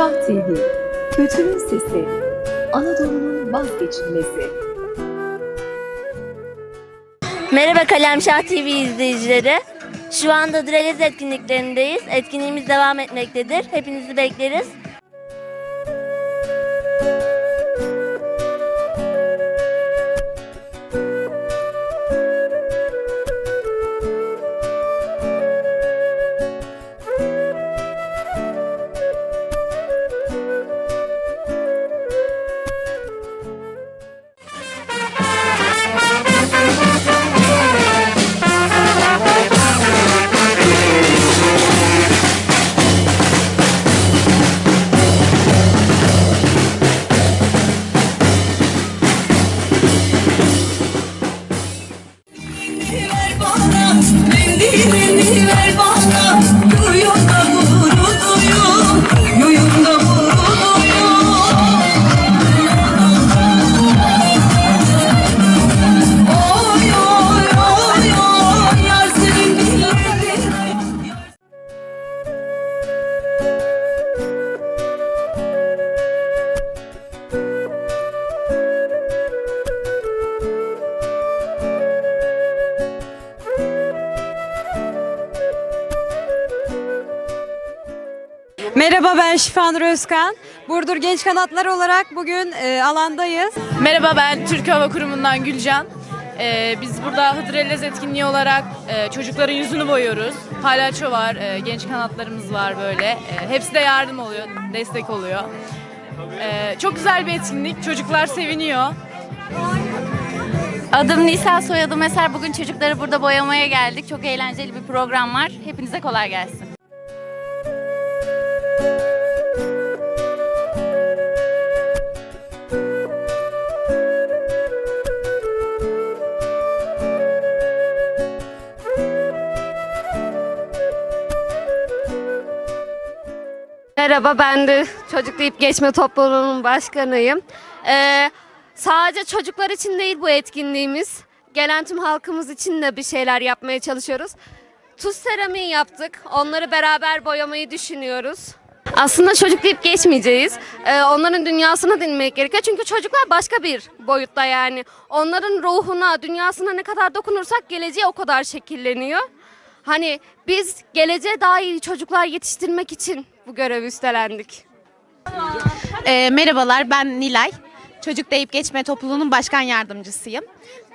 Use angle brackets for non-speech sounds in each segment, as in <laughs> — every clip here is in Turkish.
Kalemşah TV, Kültürün Sesi, Anadolu'nun vazgeçilmezi. Merhaba Kalemşah TV izleyicileri. Şu anda Drelez etkinliklerindeyiz. Etkinliğimiz devam etmektedir. Hepinizi bekleriz. Merhaba ben Şifanur Özkan. Burdur Genç Kanatları olarak bugün e, alandayız. Merhaba ben Türk Hava Kurumu'ndan Gülcan. Ee, biz burada Hıdrellez etkinliği olarak e, çocukların yüzünü boyuyoruz. Palyaço var, e, genç kanatlarımız var böyle. E, hepsi de yardım oluyor, destek oluyor. E, çok güzel bir etkinlik, çocuklar seviniyor. Adım Nisa, soyadım Eser. Bugün çocukları burada boyamaya geldik. Çok eğlenceli bir program var. Hepinize kolay gelsin. Merhaba ben de Çocuk Deyip Geçme Topluluğu'nun başkanıyım. Ee, sadece çocuklar için değil bu etkinliğimiz. Gelen tüm halkımız için de bir şeyler yapmaya çalışıyoruz. Tuz seramiği yaptık. Onları beraber boyamayı düşünüyoruz. Aslında çocuk deyip geçmeyeceğiz. Ee, onların dünyasını dinlemek gerekiyor. Çünkü çocuklar başka bir boyutta yani. Onların ruhuna, dünyasına ne kadar dokunursak geleceği o kadar şekilleniyor. Hani biz geleceğe iyi çocuklar yetiştirmek için bu görevi üstlendik. E, merhabalar ben Nilay. Çocuk Deyip Geçme topluluğunun başkan yardımcısıyım.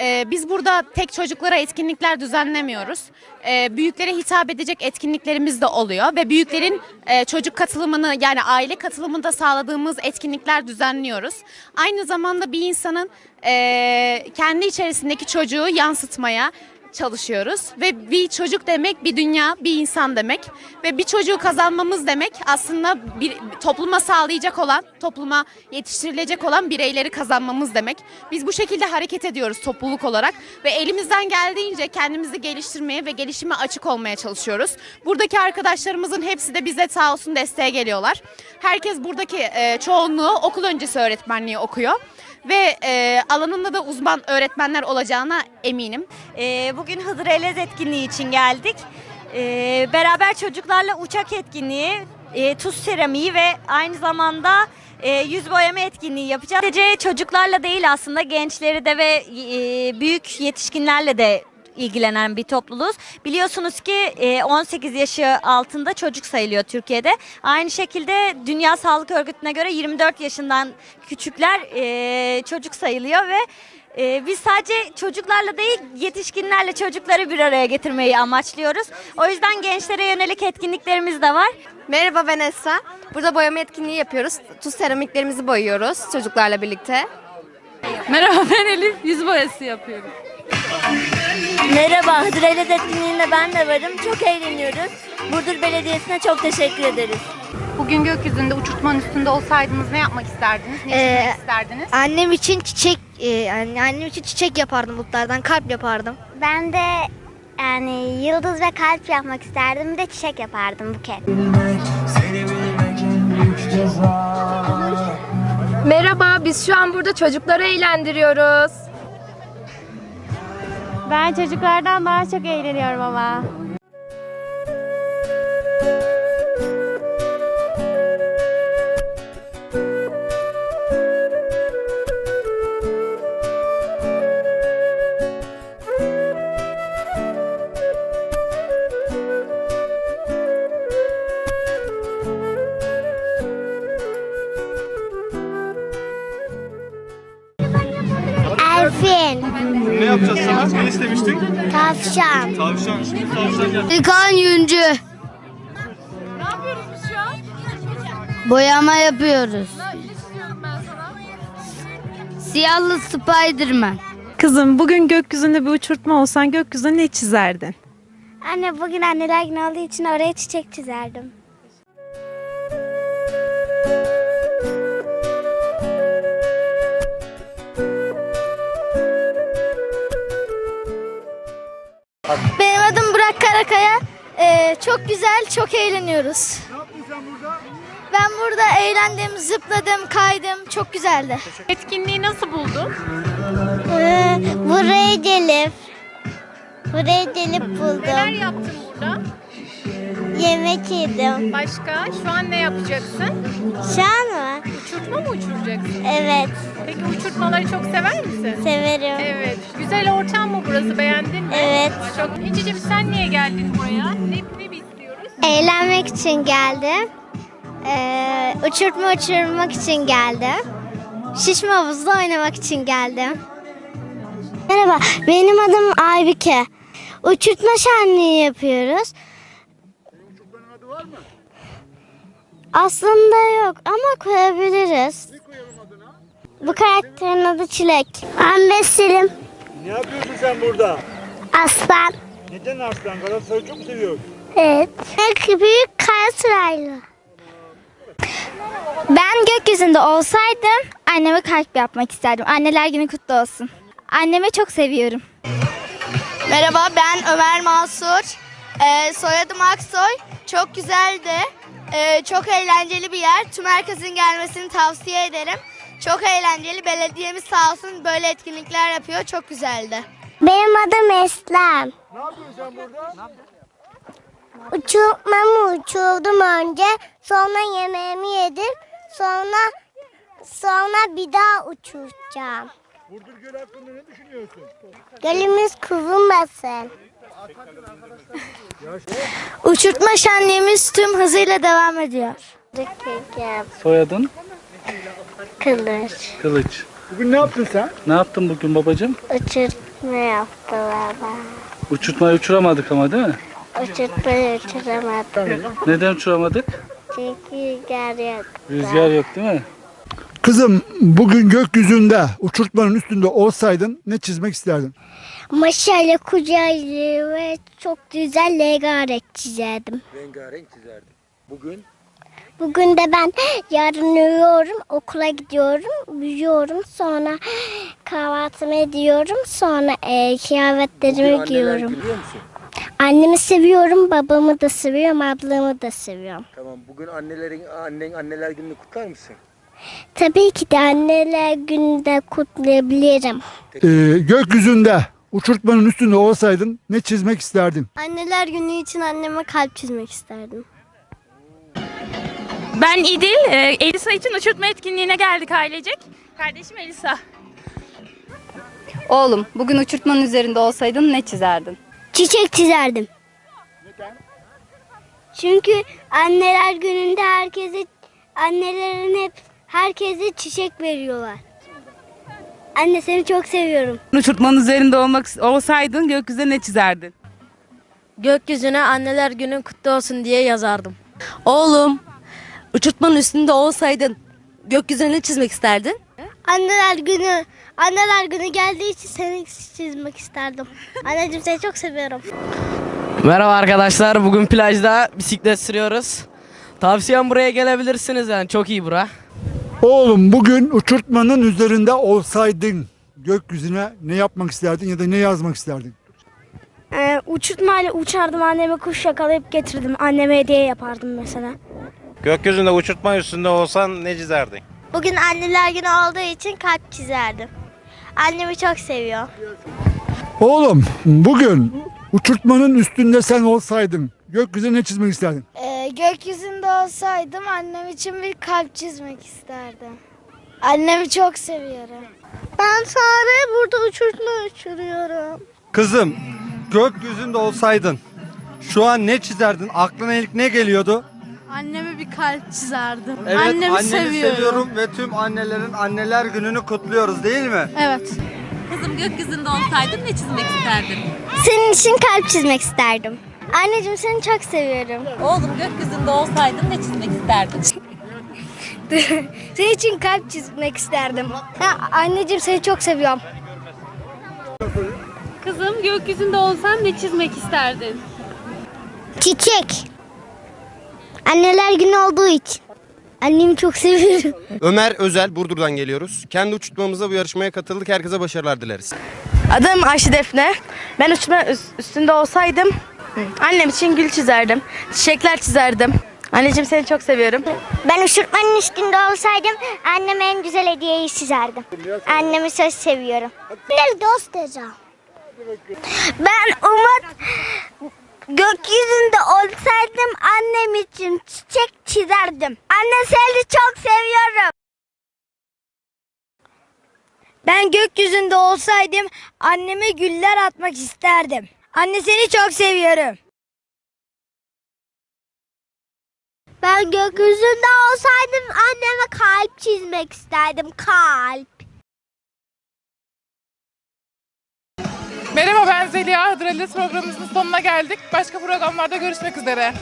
E, biz burada tek çocuklara etkinlikler düzenlemiyoruz. E, büyüklere hitap edecek etkinliklerimiz de oluyor ve büyüklerin e, çocuk katılımını yani aile katılımını da sağladığımız etkinlikler düzenliyoruz. Aynı zamanda bir insanın e, kendi içerisindeki çocuğu yansıtmaya, çalışıyoruz ve bir çocuk demek bir dünya, bir insan demek ve bir çocuğu kazanmamız demek aslında bir topluma sağlayacak olan, topluma yetiştirilecek olan bireyleri kazanmamız demek. Biz bu şekilde hareket ediyoruz topluluk olarak ve elimizden geldiğince kendimizi geliştirmeye ve gelişime açık olmaya çalışıyoruz. Buradaki arkadaşlarımızın hepsi de bize sağ olsun desteğe geliyorlar. Herkes buradaki e, çoğunluğu okul öncesi öğretmenliği okuyor ve e, alanında da uzman öğretmenler olacağına eminim. Ee, bugün Hıdrellez etkinliği için geldik. Ee, beraber çocuklarla uçak etkinliği, e, tuz seramiği ve aynı zamanda e, yüz boyama etkinliği yapacağız. Sadece çocuklarla değil aslında gençleri de ve e, büyük yetişkinlerle de ilgilenen bir topluluğuz. Biliyorsunuz ki e, 18 yaşı altında çocuk sayılıyor Türkiye'de. Aynı şekilde Dünya Sağlık Örgütü'ne göre 24 yaşından küçükler e, çocuk sayılıyor ve e, biz sadece çocuklarla değil yetişkinlerle çocukları bir araya getirmeyi amaçlıyoruz. O yüzden gençlere yönelik etkinliklerimiz de var. Merhaba ben Esra. Burada boyama etkinliği yapıyoruz. Tuz seramiklerimizi boyuyoruz çocuklarla birlikte. Merhaba ben Elif, yüz boyası yapıyorum. Merhaba, Hıdrellez etkinliğinde ben de varım. Çok eğleniyoruz. Burdur Belediyesi'ne çok teşekkür ederiz. Bugün gökyüzünde uçurtmanın üstünde olsaydınız ne yapmak isterdiniz? Ne Ee, çizmek isterdiniz? Annem için çiçek e, yani annem için çiçek yapardım bulutlardan kalp yapardım. Ben de yani yıldız ve kalp yapmak isterdim. Bir de çiçek yapardım buket. Merhaba biz şu an burada çocukları eğlendiriyoruz. Ben çocuklardan daha çok eğleniyorum ama. Fil, Ne yapacağız sana? Ne istemiştin? tavşan, Tavşan. Şimdi tavşan gel. İlkan Yüncü. Ne yapıyoruz biz şu an? Boyama yapıyoruz. Ne istiyorum ben sana? Siyahlı Spiderman. Kızım bugün gökyüzünde bir uçurtma olsan gökyüzüne ne çizerdin? Anne bugün anneler günü olduğu için oraya çiçek çizerdim. Benim adım Burak Karakaya. Ee, çok güzel, çok eğleniyoruz. Ne yaptın sen burada? Ben burada eğlendim, zıpladım, kaydım. Çok güzeldi. Etkinliği nasıl buldun? Ee, buraya gelip, buraya gelip buldum. Neler yaptın burada? Yemek yedim. Başka? Şu an ne yapacaksın? Şu an mı? Uçurtma mı uçuracaksın? Evet, Peki uçurtmaları çok sever misin? severim. Evet. Güzel ortam mı burası? Beğendin mi? Evet. Çok. İncicim sen niye geldin buraya? Ne, ne istiyoruz? Eğlenmek için geldim. Ee, uçurtma uçurmak için geldim. Şişme havuzda oynamak için geldim. Merhaba, benim adım Aybike. Uçurtma şenliği yapıyoruz. Çocukların adı var mı? Aslında yok ama koyabiliriz. Ne koyalım adına? Bu karakterin adı Çilek. Ben Besilim. Ne yapıyorsun sen burada? Aslan. Neden aslan? Galatasaray'ı çok seviyorum. Evet. Büyük kara sırayla. Ben gökyüzünde olsaydım anneme kalp yapmak isterdim. Anneler günü kutlu olsun. Annemi çok seviyorum. Merhaba ben Ömer Mansur. Ee, soyadım Aksoy. Çok güzeldi. Ee, çok eğlenceli bir yer. Tüm herkesin gelmesini tavsiye ederim. Çok eğlenceli. Belediyemiz sağ olsun böyle etkinlikler yapıyor. Çok güzeldi. Benim adım Eslem. Ne yapıyorsun sen burada? Uçurtmamı uçurdum önce. Sonra yemeğimi yedim. Sonra sonra bir daha uçuracağım. Burdur Gölü hakkında ne düşünüyorsun? Gölümüz kurulmasın. Uçurtma şenliğimiz tüm hızıyla devam ediyor. Soyadın? Kılıç. Kılıç. Bugün ne yaptın sen? Ne yaptın bugün babacığım? Uçurtma yaptı baba. Uçurtmayı uçuramadık ama değil mi? Uçurtmayı uçuramadım. Neden uçuramadık? Çünkü rüzgar yok. Rüzgar yok değil mi? Kızım bugün gökyüzünde uçurtmanın üstünde olsaydın ne çizmek isterdin? Maşayla kucağıyla ve çok güzel rengarenk çizerdim. Rengarenk çizerdim. Bugün? Bugün de ben yarın uyuyorum, okula gidiyorum, büyüyorum, sonra kahvaltımı ediyorum, sonra e, kıyafetlerimi giyiyorum. Biliyor musun? Annemi seviyorum, babamı da seviyorum, ablamı da seviyorum. Tamam bugün annelerin annen anneler gününü kutlar mısın? Tabii ki de anneler gününde kutlayabilirim. Ee, gökyüzünde uçurtmanın üstünde olsaydın ne çizmek isterdin? Anneler günü için anneme kalp çizmek isterdim. Ben İdil. Ee, Elisa için uçurtma etkinliğine geldik ailecek. Kardeşim Elisa. Oğlum bugün uçurtmanın üzerinde olsaydın ne çizerdin? Çiçek çizerdim. Çünkü anneler gününde herkese annelerin hep herkese çiçek veriyorlar. Anne seni çok seviyorum. Uçurtmanın üzerinde olmak olsaydın gökyüzüne ne çizerdin? Gökyüzüne anneler günün kutlu olsun diye yazardım. Oğlum uçurtmanın üstünde olsaydın gökyüzüne ne çizmek isterdin? Anneler günü anneler günü geldiği için seni çizmek isterdim. Anneciğim seni çok seviyorum. Merhaba arkadaşlar. Bugün plajda bisiklet sürüyoruz. Tavsiyem buraya gelebilirsiniz yani çok iyi bura. Oğlum bugün uçurtmanın üzerinde olsaydın gökyüzüne ne yapmak isterdin ya da ne yazmak isterdin? Ee, uçurtmayla uçardım anneme kuş yakalayıp getirdim. Anneme hediye yapardım mesela. Gökyüzünde uçurtma üstünde olsan ne çizerdin? Bugün anneler günü olduğu için kalp çizerdim. Annemi çok seviyor. Oğlum bugün uçurtmanın üstünde sen olsaydın gökyüzüne ne çizmek isterdin? Ee, gökyüzünde olsaydım annem için bir kalp çizmek isterdim. Annemi çok seviyorum. Ben Sare burada uçurtma uçuruyorum. Kızım gökyüzünde olsaydın şu an ne çizerdin? Aklına ilk ne geliyordu? Anneme bir kalp çizerdim. Evet Annemi anneni seviyorum. seviyorum ve tüm annelerin anneler gününü kutluyoruz değil mi? Evet. Kızım gökyüzünde olsaydın ne çizmek isterdin? Senin için kalp çizmek isterdim. Anneciğim seni çok seviyorum. Oğlum gökyüzünde olsaydın ne çizmek isterdin? <laughs> Senin için kalp çizmek isterdim. Ha, anneciğim seni çok seviyorum. Kızım gökyüzünde olsan ne çizmek isterdin? Çiçek. Anneler günü olduğu için. Annemi çok seviyorum. <laughs> Ömer Özel, Burdur'dan geliyoruz. Kendi uçurtmamızda bu yarışmaya katıldık. Herkese başarılar dileriz. Adım Ayşe Defne. Ben uçma üst- üstünde olsaydım annem için gül çizerdim. Çiçekler çizerdim. Anneciğim seni çok seviyorum. Ben uçurtmanın üstünde olsaydım anneme en güzel hediyeyi çizerdim. Annemi söz seviyorum. Bir dost diyeceğim. Ben Umut gökyüzünde olsaydım annem için çiçek çizerdim. Anne seni çok seviyorum. Ben gökyüzünde olsaydım anneme güller atmak isterdim. Anne seni çok seviyorum. Ben gökyüzünde olsaydım anneme kalp çizmek isterdim. Kalp. Merhaba ben Zeliha. Hıdrellez programımızın sonuna geldik. Başka programlarda görüşmek üzere.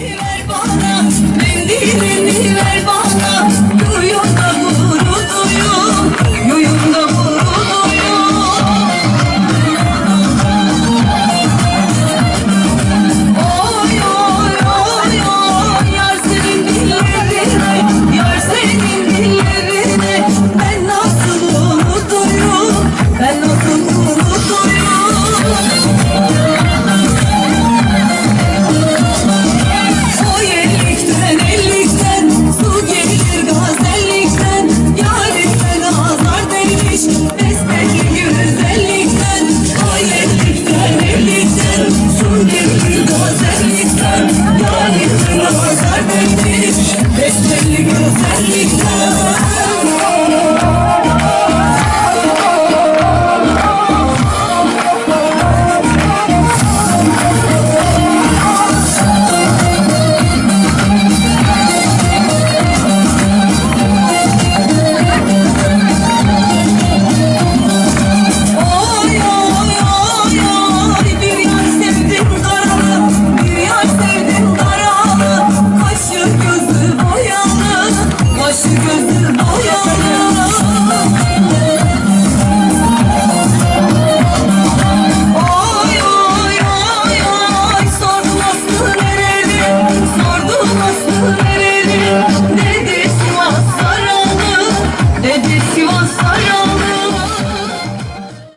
ver bana, mendilini ver bana. Let me go.